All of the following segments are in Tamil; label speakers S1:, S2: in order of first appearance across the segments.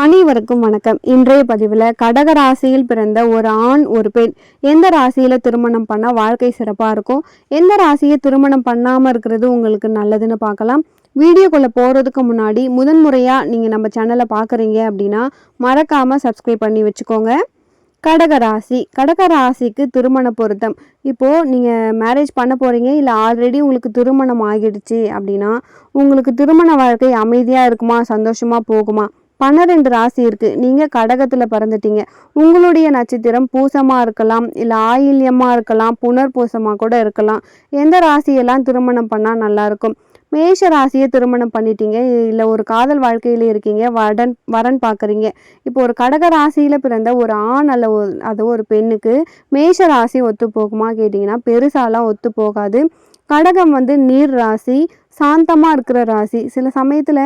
S1: அனைவருக்கும் வணக்கம். இன்றைய பதிவில் கடக ராசியில் பிறந்த ஒரு ஆண் ஒரு பெண் எந்த ராசியில் திருமணம் பண்ணால் வாழ்க்கை சிறப்பாக இருக்கும்? எந்த ராசியை திருமணம் பண்ணாமல் இருக்கிறது உங்களுக்கு நல்லதுன்னு பார்க்கலாம். வீடியோக்குள்ளே போகிறதுக்கு முன்னாடி முதன்முறையாக நீங்கள் நம்ம சேனலை பார்க்குறீங்க அப்படின்னா மறக்காமல் சப்ஸ்கிரைப் பண்ணி வச்சுக்கோங்க. கடக ராசி. கடக ராசிக்கு திருமண பொருத்தம். இப்போது நீங்கள் மேரேஜ் பண்ண போகிறீங்க இல்லை ஆல்ரெடி உங்களுக்கு திருமணம் ஆகிடுச்சு அப்படின்னா உங்களுக்கு திருமண வாழ்க்கை அமைதியாக இருக்குமா? சந்தோஷமாக போகுமா? பன்னிரெண்டு ராசி இருக்குது நீங்கள் கடகத்தில் பிறந்துட்டீங்க. உங்களுடைய நட்சத்திரம் பூசமாக இருக்கலாம் இல்லை ஆயில்யமாக இருக்கலாம் புனர் பூசமாக கூட இருக்கலாம். எந்த ராசியெல்லாம் திருமணம் பண்ணால் நல்லாயிருக்கும் மேஷ ராசியை திருமணம் பண்ணிட்டீங்க. இல்லை ஒரு காதல் வாழ்க்கையில் இருக்கீங்க. வடன் வரன் பார்க்குறீங்க இப்போ ஒரு கடக ராசியில் பிறந்த ஒரு ஆண் அல்ல ஒரு அது ஒரு பெண்ணுக்கு மேஷ ராசி ஒத்து போகுமா கேட்டிங்கன்னா பெருசாலாம் ஒத்து போகாது கடகம் வந்து நீர் ராசி சாந்தமாக இருக்கிற ராசி. சில சமயத்தில்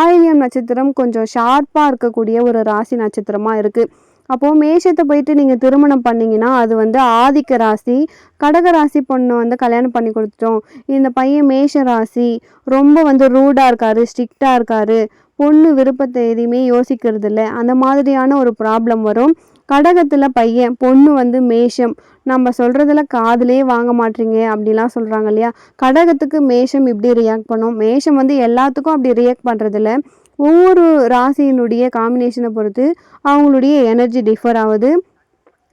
S1: ஆயில்யம் நட்சத்திரம் கொஞ்சம் ஷார்ப்பாக இருக்கக்கூடிய ஒரு ராசி நட்சத்திரமாக இருக்குது அப்போது மேஷத்தை போயிட்டு நீங்கள் திருமணம் பண்ணீங்கன்னா அது வந்து ஆதிக்க ராசி கடக ராசி பொண்ணு வந்து கல்யாணம் பண்ணி கொடுத்துட்டோம். இந்த பையன் மேஷ ராசி ரொம்ப வந்து ரூடாக இருக்காரு ஸ்ட்ரிக்டாக இருக்காரு. பொண்ணு விருப்பத்தை எதையுமே யோசிக்கிறது இல்லை அந்த மாதிரியான ஒரு ப்ராப்ளம் வரும். கடகத்தில் பையன் பொண்ணு வந்து மேஷம். நம்ம சொல்கிறதுல காதலே வாங்க மாட்டீங்க அப்படிலாம் சொல்கிறாங்க இல்லையா? கடகத்துக்கு மேஷம் இப்படி ரியாக்ட் பண்ணும். மேஷம் வந்து எல்லாத்துக்கும் அப்படி ரியாக்ட் பண்ணுறதில்ல ஒவ்வொரு ராசியினுடைய காம்பினேஷனை பொறுத்து அவங்களுடைய எனர்ஜி டிஃபர் ஆகுது.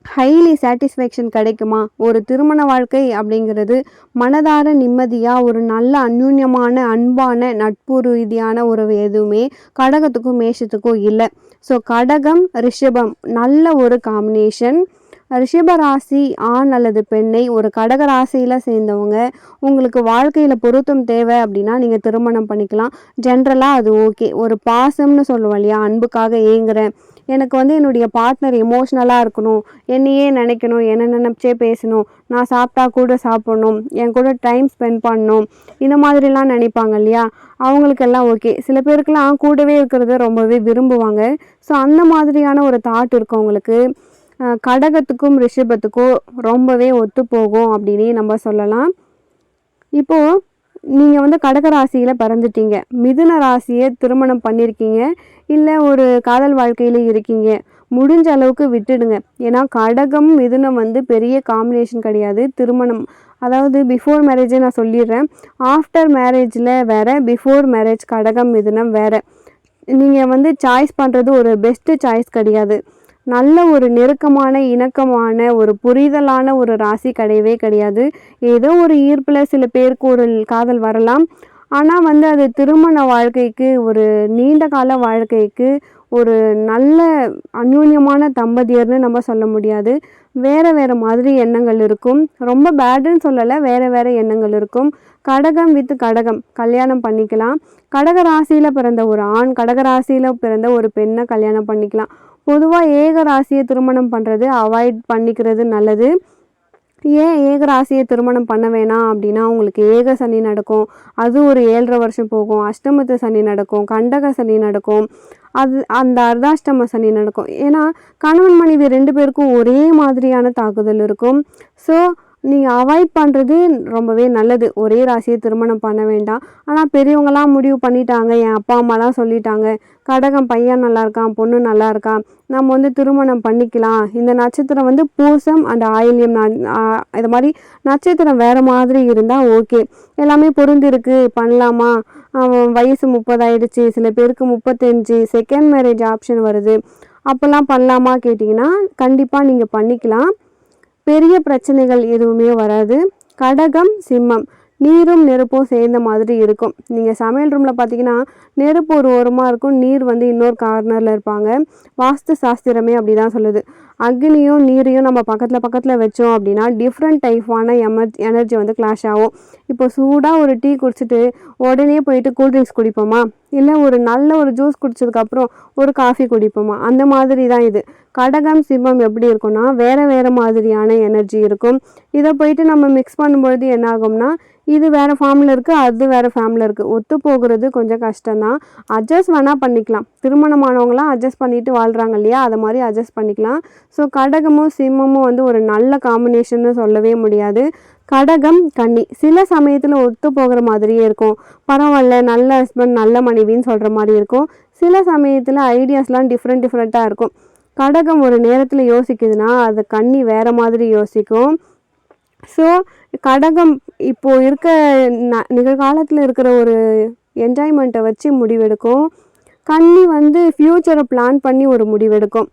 S1: ஹைலி சாட்டிஸ்ஃபேக்ஷன் கிடைக்குமா? ஒரு திருமண வாழ்க்கை அப்படிங்கிறது மனதார நிம்மதியாக ஒரு நல்ல அந்யூன்யமான அன்பான நட்பு ரீதியான உறவு எதுவுமே கடகத்துக்கும் மேஷத்துக்கும் இல்லை. ஸோ கடகம் ரிஷபம் நல்ல ஒரு காம்பினேஷன் ரிஷபராசி ஆண் அல்லது பெண்ணை ஒரு கடக ராசியில் சேர்ந்தவங்க உங்களுக்கு வாழ்க்கையில் பொருத்தம் தேவை அப்படின்னா நீங்கள் திருமணம் பண்ணிக்கலாம். ஜென்ரலாக அது ஓகே ஒரு பாசம்னு சொல்லுவோம் இல்லையா? அன்புக்காக ஏங்குறேன். எனக்கு வந்து என்னுடைய பார்ட்னர் எமோஷ்னலாக இருக்கணும். என்னையே நினைக்கணும் என்ன நினச்சே பேசணும். நான் சாப்பிட்டா கூட சாப்பிடணும். என் கூட டைம் ஸ்பெண்ட் பண்ணணும். இந்த மாதிரிலாம் நினைப்பாங்க இல்லையா? அவங்களுக்கெல்லாம் ஓகே சில பேருக்கெல்லாம் கூடவே இருக்கிறத ரொம்பவே விரும்புவாங்க. ஸோ அந்த மாதிரியான ஒரு தாட் இருக்கவங்களுக்கு கடகத்துக்கும் ரிஷபத்துக்கும் ரொம்பவே ஒத்து போகும் அப்படின்னு நம்ம சொல்லலாம். இப்போது நீங்கள் வந்து கடக ராசியில் பிறந்துட்டீங்க. மிதுன ராசியை திருமணம் பண்ணியிருக்கீங்க இல்லை ஒரு காதல் வாழ்க்கையில் இருக்கீங்க. முடிஞ்ச அளவுக்கு விட்டுடுங்க. ஏன்னா கடகம் மிதுனம் வந்து பெரிய காம்பினேஷன் கிடையாது. திருமணம் அதாவது பிஃபோர் மேரேஜே நான் சொல்லிடுறேன். ஆஃப்டர் மேரேஜில் வேறு பிஃபோர் மேரேஜ் கடகம் மிதுனம் வேறு. நீங்கள் வந்து சாய்ஸ் பண்ணுறது ஒரு பெஸ்ட்டு சாய்ஸ் கிடையாது. நல்ல ஒரு நெருக்கமான இணக்கமான ஒரு புரிதலான ஒரு ராசி கிடையவே கிடையாது. ஏதோ ஒரு ஈர்ப்பில் சில பேருக்கு ஒரு காதல் வரலாம். ஆனால் வந்து அது திருமண வாழ்க்கைக்கு ஒரு நீண்ட கால வாழ்க்கைக்கு ஒரு நல்ல அந்யூன்யமான தம்பதியர்னு நம்ம சொல்ல முடியாது. வேறு வேறு மாதிரி எண்ணங்கள் இருக்கும். ரொம்ப பேடுன்னு சொல்லலை வேறு வேறு எண்ணங்கள் இருக்கும். கடகம் வித் கடகம் கல்யாணம் பண்ணிக்கலாம். கடக ராசியில் பிறந்த ஒரு ஆண் கடக ராசியில் பிறந்த ஒரு பெண்ணை கல்யாணம் பண்ணிக்கலாம். பொதுவாக ஏக ராசியை திருமணம் பண்ணுறது அவாய்ட் பண்ணிக்கிறது நல்லது. ஏன் ஏக ராசியை திருமணம் பண்ண வேணாம் அப்படின்னா உங்களுக்கு ஏக சனி நடக்கும். அது ஒரு ஏழரை வருஷம் போகும். அஷ்டமத்து சனி நடக்கும். கண்டக சனி நடக்கும். அது அந்த அர்த்தாஷ்டம சனி நடக்கும். ஏன்னா கணவன் மனைவி ரெண்டு பேருக்கும் ஒரே மாதிரியான தாக்குதல் இருக்கும். ஸோ நீங்கள் அவாய்ட் பண்ணுறது ரொம்பவே நல்லது. ஒரே ராசியை திருமணம் பண்ண வேண்டாம். ஆனால் பெரியவங்களாம் முடிவு பண்ணிட்டாங்க. என் அப்பா அம்மாலாம் சொல்லிட்டாங்க. கடகம் பையன் நல்லா இருக்கான் பொண்ணு நல்லா இருக்கான். நம்ம வந்து திருமணம் பண்ணிக்கலாம். இந்த நட்சத்திரம் வந்து பூசம் அண்ட் ஆயில்யம். இது மாதிரி நட்சத்திரம் வேறு மாதிரி இருந்தால் ஓகே எல்லாமே பொருந்திருக்கு. பண்ணலாமா? வயசு முப்பதாயிடுச்சு. சில பேருக்கு முப்பத்தஞ்சு. செகண்ட் மேரேஜ் ஆப்ஷன் வருது. அப்போல்லாம் பண்ணலாமா கேட்டிங்கன்னா கண்டிப்பாக நீங்கள் பண்ணிக்கலாம். பெரிய பிரச்சனைகள் எதுவுமே வராது. கடகம் சிம்மம் நீரும் நெருப்பும் சேர்ந்த மாதிரி இருக்கும். நீங்கள் சமையல் ரூமில் பார்த்தீங்கன்னா நெருப்பு ஒரு ஓரமாக இருக்கும் நீர் வந்து இன்னொரு கார்னரில் இருப்பாங்க. வாஸ்து சாஸ்திரமே அப்படி தான் சொல்லுது. அக்னியும் நீரையும் நம்ம பக்கத்தில் பக்கத்தில் வச்சோம் அப்படின்னா டிஃப்ரெண்ட் டைப்பான எமர்ஜ் எனர்ஜி வந்து கிளாஷ் ஆகும். இப்போ சூடாக ஒரு டீ குடிச்சிட்டு உடனே போயிட்டு கூல்ட்ரிங்க்ஸ் குடிப்போமா? இல்லை ஒரு நல்ல ஒரு ஜூஸ் குடித்ததுக்கப்புறம் ஒரு காஃபி குடிப்போமா? அந்த மாதிரி தான் இது. கடகம் சிம்மம் எப்படி இருக்கும்னா வேறு வேறு மாதிரியான எனர்ஜி இருக்கும். இதை போயிட்டு நம்ம மிக்ஸ் பண்ணும்பொழுது என்ன ஆகும்னா இது வேறு ஃபார்மில் இருக்குது அது வேறு ஃபார்மில் இருக்குது ஒத்து போகிறது கொஞ்சம் கஷ்டம்தான் அட்ஜஸ்ட் வேணால் பண்ணிக்கலாம். திருமணமானவங்களாம் அட்ஜஸ்ட் பண்ணிட்டு வாழ்கிறாங்க இல்லையா? அதை மாதிரி அட்ஜஸ்ட் பண்ணிக்கலாம். ஸோ கடகமும் சிம்மமும் வந்து ஒரு நல்ல காம்பினேஷன்னு சொல்லவே முடியாது. கடகம் கன்னி. சில சமயத்தில் ஒத்து போகிற மாதிரியே இருக்கும். பரவாயில்ல நல்ல ஹஸ்பண்ட் நல்ல மனைவின்னு சொல்கிற மாதிரி இருக்கும். சில சமயத்தில் ஐடியாஸ்லாம் டிஃப்ரெண்ட் டிஃப்ரெண்ட்டாக இருக்கும். கடகம் ஒரு நேரத்தில் யோசிக்குதுன்னா அது கன்னி வேறு மாதிரி யோசிக்கும். ஸோ கடகம் இப்போ இருக்க ந நிகழ்காலத்தில் இருக்கிற ஒரு என்ஜாய்மெண்ட்டை வச்சு முடிவெடுக்கும். கன்னி வந்து ஃப்யூச்சரை பிளான் பண்ணி ஒரு முடிவெடுக்கும்.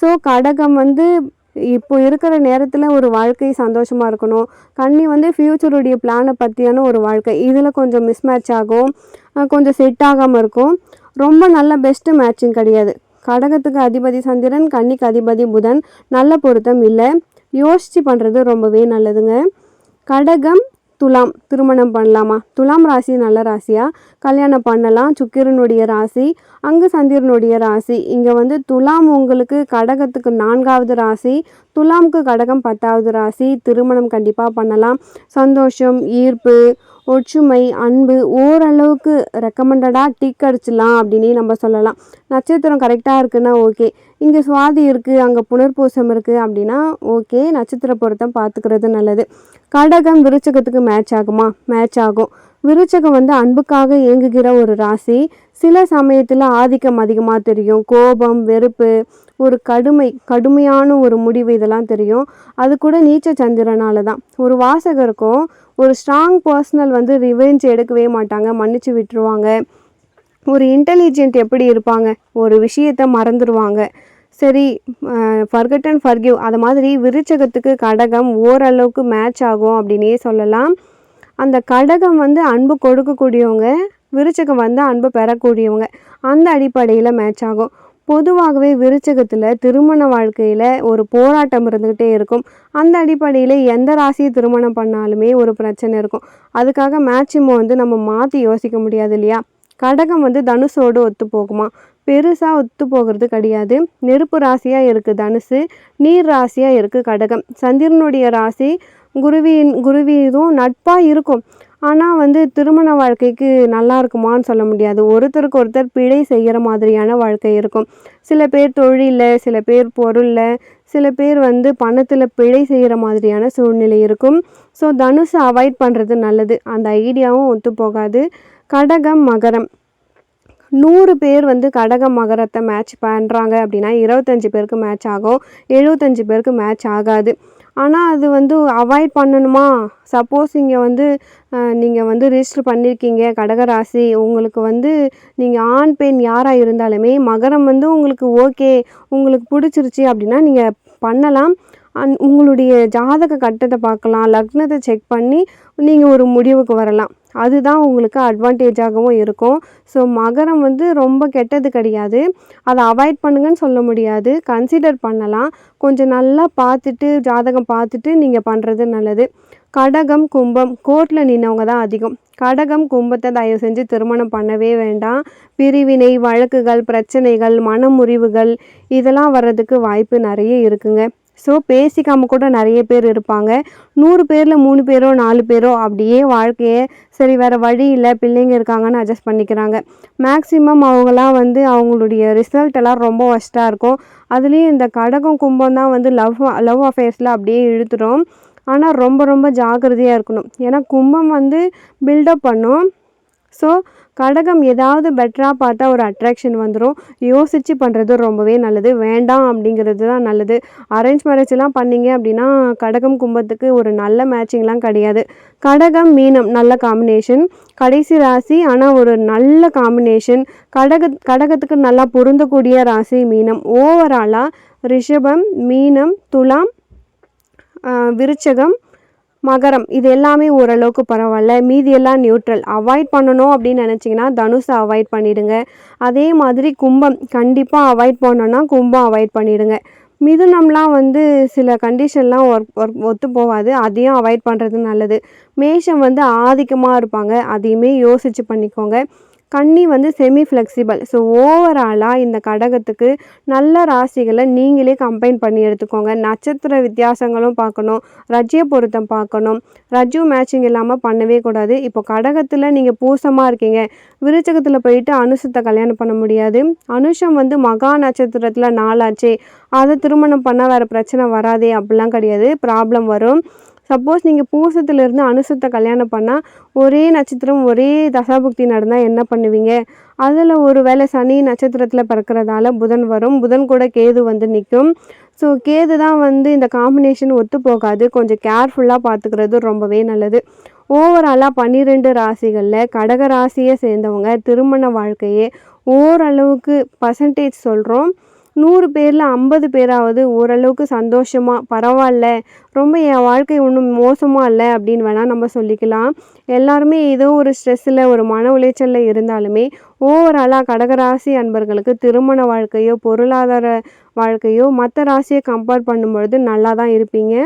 S1: ஸோ கடகம் வந்து இப்போ இருக்கிற நேரத்தில் ஒரு வாழ்க்கை சந்தோஷமாக இருக்கணும். கன்னி வந்து ஃப்யூச்சருடைய பிளானை பற்றியான ஒரு வாழ்க்கை. இதில் கொஞ்சம் மிஸ்மேட்ச் ஆகும். கொஞ்சம் செட் ஆகாமல் இருக்கும். ரொம்ப நல்ல பெஸ்ட்டு மேட்சிங் கிடையாது. கடகத்துக்கு அதிபதி சந்திரன் கன்னிக்கு அதிபதி புதன். நல்ல பொருத்தம் இல்லை. யோசித்து பண்ணுறது ரொம்பவே நல்லதுங்க. கடகம் துலாம் திருமணம் பண்ணலாமா? துலாம் ராசி நல்ல ராசியா? கல்யாணம் பண்ணலாம். சுக்கிரனுடைய ராசி அங்கு சந்திரனுடைய ராசி. இங்கே வந்து துலாம் உங்களுக்கு கடகத்துக்கு நான்காவது ராசி துலாமுக்கு கடகம் பத்தாவது ராசி. திருமணம் கண்டிப்பாக பண்ணலாம். சந்தோஷம் ஈர்ப்பு ஒற்றுமை அன்பு ஓரளவுக்கு ரெக்கமெண்டடாக டிக் அடிச்சிடலாம் அப்படின்னே நம்ம சொல்லலாம். நட்சத்திரம் கரெக்டாக இருக்குன்னா ஓகே இங்கே சுவாதி இருக்குது அங்கே புனர்பூசம் இருக்குது அப்படின்னா ஓகே நட்சத்திர பொருத்தம் பார்த்துக்கிறது நல்லது. கடகம் விருச்சகத்துக்கு மேட்ச் ஆகுமா? மேட்ச் ஆகும். விருச்சகம் வந்து அன்புக்காக இயங்குகிற ஒரு ராசி. சில சமயத்தில் ஆதிக்கம் அதிகமாக தெரியும். கோபம் வெறுப்பு ஒரு கடுமை கடுமையான ஒரு முடிவு இதெல்லாம் தெரியும். அது கூட நீச்ச சந்திரனால தான் ஒரு வாசகருக்கும் ஒரு ஸ்ட்ராங் பர்சனல் வந்து ரிவெஞ்ச் எடுக்கவே மாட்டாங்க மன்னிச்சு விட்டுருவாங்க. ஒரு இன்டெலிஜென்ட் எப்படி இருப்பாங்க? ஒரு விஷயத்தை மறந்துடுவாங்க சரி ஃபர்கட் அண்ட் ஃபர்கிவ் அது மாதிரி விருச்சகத்துக்கு கடகம் ஓரளவுக்கு மேட்ச் ஆகும் அப்படின்னே சொல்லலாம். அந்த கடகம் வந்து அன்பு கொடுக்கக்கூடியவங்க விருச்சகம் வந்து அன்பு பெறக்கூடியவங்க. அந்த அடிப்படையில் மேட்ச் ஆகும். பொதுவாகவே விருச்சகத்தில் திருமண வாழ்க்கையில் ஒரு போராட்டம் இருந்துக்கிட்டே இருக்கும். அந்த அடிப்படையில் எந்த ராசியை திருமணம் பண்ணாலுமே ஒரு பிரச்சனை இருக்கும். அதுக்காக மேட்சிமோ வந்து நம்ம மாற்றி யோசிக்க முடியாது இல்லையா? கடகம் வந்து தனுஷோடு ஒத்து போகுமா? பெருசாக ஒத்து போகிறது கிடையாது. நெருப்பு ராசியாக இருக்குது தனுசு நீர் ராசியாக இருக்குது கடகம். சந்திரனுடைய ராசி குருவியின் குருவியும் நட்பாக இருக்கும். ஆனால் வந்து திருமண வாழ்க்கைக்கு நல்லா இருக்குமான்னு சொல்ல முடியாது. ஒருத்தருக்கு ஒருத்தர் பிழை செய்கிற மாதிரியான வாழ்க்கை இருக்கும். சில பேர் தொழிலில் சில பேர் பொருளில் சில பேர் வந்து பணத்தில் பிழை செய்கிற மாதிரியான சூழ்நிலை இருக்கும். ஸோ தனுஷை அவாய்ட் பண்ணுறது நல்லது. அந்த ஐடியாவும் ஒத்து போகாது. கடகம் மகரம். நூறு பேர் வந்து கடகம் மகரத்தை மேட்ச் பண்ணுறாங்க அப்படின்னா இருபத்தஞ்சி பேருக்கு மேட்ச் ஆகும். எழுபத்தஞ்சு பேருக்கு மேட்ச் ஆகாது. ஆனால் அது வந்து அவாய்ட் பண்ணணுமா? சப்போஸ் இங்கே வந்து நீங்கள் வந்து ரிஜிஸ்டர் பண்ணியிருக்கீங்க கடகராசி உங்களுக்கு வந்து நீங்கள் ஆண் பெண் யாராக இருந்தாலுமே மகரம் வந்து உங்களுக்கு ஓகே உங்களுக்கு பிடிச்சிருச்சி அப்படின்னா நீங்கள் பண்ணலாம். அந் உங்களுடைய ஜாதக கட்டத்தை பார்க்கலாம் லக்னத்தை செக் பண்ணி நீங்கள் ஒரு முடிவுக்கு வரலாம். அதுதான் உங்களுக்கு அட்வான்டேஜாகவும் இருக்கும். ஸோ மகரம் வந்து ரொம்ப கெட்டது கிடையாது. அதை அவாய்ட் பண்ணுங்கன்னு சொல்ல முடியாது. கன்சிடர் பண்ணலாம். கொஞ்சம் நல்லா பார்த்துட்டு ஜாதகம் பார்த்துட்டு நீங்கள் பண்ணுறது நல்லது. கடகம் கும்பம் கோர்ட்டில் நின்னவங்க தான் அதிகம். கடகம் கும்பத்தை தயவு செஞ்சு திருமணம் பண்ணவே வேண்டாம். பிரிவினை வழக்குகள் பிரச்சனைகள் மனமுறிவுகள் இதெல்லாம் வர்றதுக்கு வாய்ப்பு நிறைய இருக்குங்க. ஸோ பேசிக்காமல் கூட நிறைய பேர் இருப்பாங்க. நூறு பேரில் மூணு பேரோ நாலு பேரோ அப்படியே வாழ்க்கையை சரி வேறு வழி இல்லை. பிள்ளைங்க இருக்காங்கன்னு அட்ஜஸ்ட் பண்ணிக்கிறாங்க. மேக்ஸிமம் அவங்களாம் வந்து அவங்களுடைய ரிசல்ட் எல்லாம் ரொம்ப ஒஸ்ட்டாக இருக்கும். அதுலேயும் இந்த கடகம் கும்பம் தான் வந்து லவ் லவ் அஃபேர்ஸில் அப்படியே இழுத்துடும் ஆனால் ரொம்ப ரொம்ப ஜாக்கிரதையாக இருக்கணும். ஏன்னா கும்பம் வந்து பில்டப் பண்ணும். ஸோ கடகம் ஏதாவது பெட்டராக பார்த்தா ஒரு அட்ராக்ஷன் வந்துடும் யோசித்து பண்ணுறது ரொம்பவே நல்லது. வேண்டாம் அப்படிங்கிறது தான் நல்லது. அரேஞ்ச் மேரேஜ்லாம் பண்ணீங்க அப்படின்னா கடகம் கும்பத்துக்கு ஒரு நல்ல மேட்சிங்லாம் கிடையாது. கடகம் மீனம் நல்ல காம்பினேஷன் கடைசி ராசி ஆனால் ஒரு நல்ல காம்பினேஷன் கடக கடகத்துக்கு நல்லா பொருந்தக்கூடிய ராசி மீனம். ஓவராலாக ரிஷபம் மீனம் துலாம் விருச்சகம் மகரம். இது எல்லாமே ஓரளவுக்கு பரவாயில்ல. மீதி எல்லாம் நியூட்ரல் அவாய்ட் பண்ணணும் அப்படின்னு நினச்சிங்கன்னா தனுஷை அவாய்ட் பண்ணிடுங்க. அதே மாதிரி கும்பம். கண்டிப்பாக அவாய்ட் பண்ணோன்னா கும்பம் அவாய்ட் பண்ணிடுங்க. மிதுனம்லாம் வந்து சில கண்டிஷன்லாம் ஒர்க் ஒர்க் ஒத்து போகாது. அதையும் அவாய்ட் பண்ணுறது நல்லது. மேஷம் வந்து ஆதிக்கமாக இருப்பாங்க. அதையுமே யோசித்து பண்ணிக்கோங்க. கன்னி வந்து செமி ஃப்ளெக்சிபிள் ஸோ ஓவராலாக இந்த கடகத்துக்கு நல்ல ராசிகளை நீங்களே கம்பைன் பண்ணி எடுத்துக்கோங்க. நட்சத்திர வித்தியாசங்களும் பார்க்கணும். ரஜ்ய பொருத்தம் பார்க்கணும். ரஜ்ஜு மேட்சிங் இல்லாமல் பண்ணவே கூடாது. இப்போ கடகத்தில் நீங்கள் பூசமாக இருக்கீங்க. விருச்சகத்தில் போயிட்டு அனுஷத்தை கல்யாணம் பண்ண முடியாது. அனுஷம் வந்து மகா நட்சத்திரத்தில் நாளாச்சே. அதை திருமணம் பண்ணால் வேறு பிரச்சனை வராதே. அப்படிலாம் கிடையாது. ப்ராப்ளம் வரும். சப்போஸ் நீங்கள் பூசத்துலேருந்து அனுசத்தை கல்யாணம் பண்ணால் ஒரே நட்சத்திரம் ஒரே தசாபுக்தி நடந்தால் என்ன பண்ணுவீங்க? அதில் ஒரு வேளை சனி நட்சத்திரத்தில் பிறக்கிறதால புதன் வரும். புதன் கூட கேது வந்து நிற்கும் ஸோ கேது தான் வந்து இந்த காம்பினேஷன் ஒத்து போகாது. கொஞ்சம் கேர்ஃபுல்லாக பார்த்துக்கிறது ரொம்பவே நல்லது. ஓவராலாக பன்னிரெண்டு ராசிகளில் கடக ராசியை சேர்ந்தவங்க. திருமண வாழ்க்கையே ஓரளவுக்கு பர்சன்டேஜ் சொல்கிறோம் நூறு பேரில் ஐம்பது பேராவது ஓரளவுக்கு சந்தோஷமாக பரவாயில்ல ரொம்ப என் வாழ்க்கை ஒன்றும் மோசமாக இல்லை அப்படின்னு வேணால் நம்ம சொல்லிக்கலாம். எல்லாருமே ஏதோ ஒரு ஸ்ட்ரெஸ்ஸில் ஒரு மன உளைச்சலில் இருந்தாலுமே ஓவராலாக கடகராசி அன்பர்களுக்கு திருமண வாழ்க்கையோ பொருளாதார வாழ்க்கையோ மற்ற ராசியை கம்பேர் பண்ணும்பொழுது நல்லா தான் இருப்பீங்க.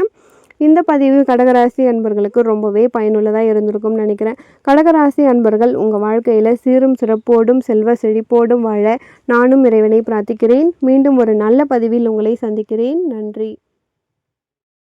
S1: இந்த பதிவு கடகராசி அன்பர்களுக்கு ரொம்பவே பயனுள்ளதாக இருந்திருக்கும்னு நினைக்கிறேன். கடகராசி அன்பர்கள் உங்கள் வாழ்க்கையில் சீரும் சிறப்போடும் செல்வ செழிப்போடும் வாழ நானும் இறைவனை பிரார்த்திக்கிறேன். மீண்டும் ஒரு நல்ல பதிவில் உங்களை சந்திக்கிறேன். நன்றி.